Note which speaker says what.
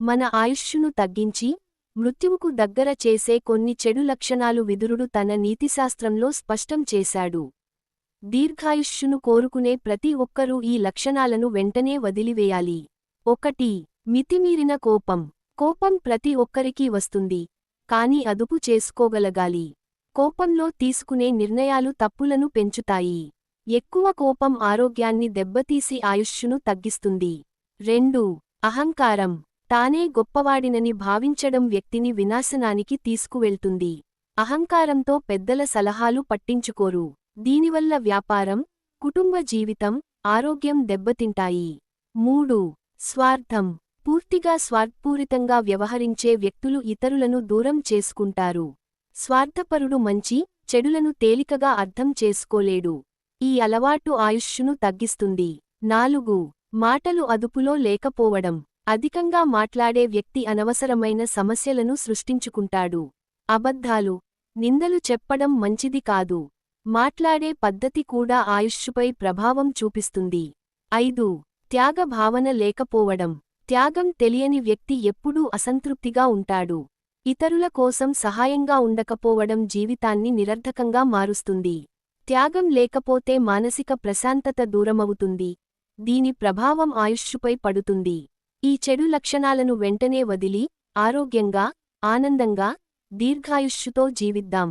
Speaker 1: మన ఆయుష్యును తగ్గించి మృత్యువుకు దగ్గర చేసే కొన్ని చెడు లక్షణాలు విదురుడు తన నీతిశాస్త్రంలో స్పష్టం చేశాడు. దీర్ఘాయుష్యును కోరుకునే ప్రతి ఒక్కరూ ఈ లక్షణాలను వెంటనే వదిలివేయాలి. ఒకటి మితిమీరిన కోపం. కోపం ప్రతి ఒక్కరికీ వస్తుంది కాని అదుపు చేసుకోగలగాలి. కోపంలో తీసుకునే నిర్ణయాలు తప్పులను పెంచుతాయి. ఎక్కువ కోపం ఆరోగ్యాన్ని దెబ్బతీసి ఆయుష్షును తగ్గిస్తుంది. రెండు అహంకారం. తానే గొప్పవాడినని భావించడం వ్యక్తిని వినాశనానికి తీసుకువెళ్తుంది. అహంకారంతో పెద్దల సలహాలు పట్టించుకోరు. దీనివల్ల వ్యాపారం కుటుంబ జీవితం ఆరోగ్యం దెబ్బతింటాయి. మూడు. స్వార్థం. పూర్తిగా స్వార్థపూరితంగా వ్యవహరించే వ్యక్తులు ఇతరులను దూరం చేసుకుంటారు. స్వార్థపరుడు మంచి చెడులను తేలికగా అర్థం చేసుకోలేడు. ఈ అలవాటు ఆయుష్షును తగ్గిస్తుంది. నాలుగు. మాటలు అదుపులో లేకపోవడం. అధికంగా మాట్లాడే వ్యక్తి అనవసరమైన సమస్యలను సృష్టించుకుంటాడు. అబద్ధాలు నిందలు చెప్పడం మంచిది కాదు. మాట్లాడే పద్ధతి కూడా ఆయుష్షుపై ప్రభావం చూపిస్తుంది. ఐదు త్యాగ భావన లేకపోవడం. త్యాగం తెలియని వ్యక్తి ఎప్పుడూ అసంతృప్తిగా ఉంటాడు. ఇతరుల కోసం సహాయంగా ఉండకపోవడం జీవితాన్ని నిరర్ధకంగా మారుస్తుంది. త్యాగం లేకపోతే మానసిక ప్రశాంతత దూరమవుతుంది. దీని ప్రభావం ఆయుష్షుపై పడుతుంది. ఈ చెడు లక్షణాలను వెంటనే వదిలి ఆరోగ్యంగా ఆనందంగా దీర్ఘాయుష్యుతో జీవిద్దాం.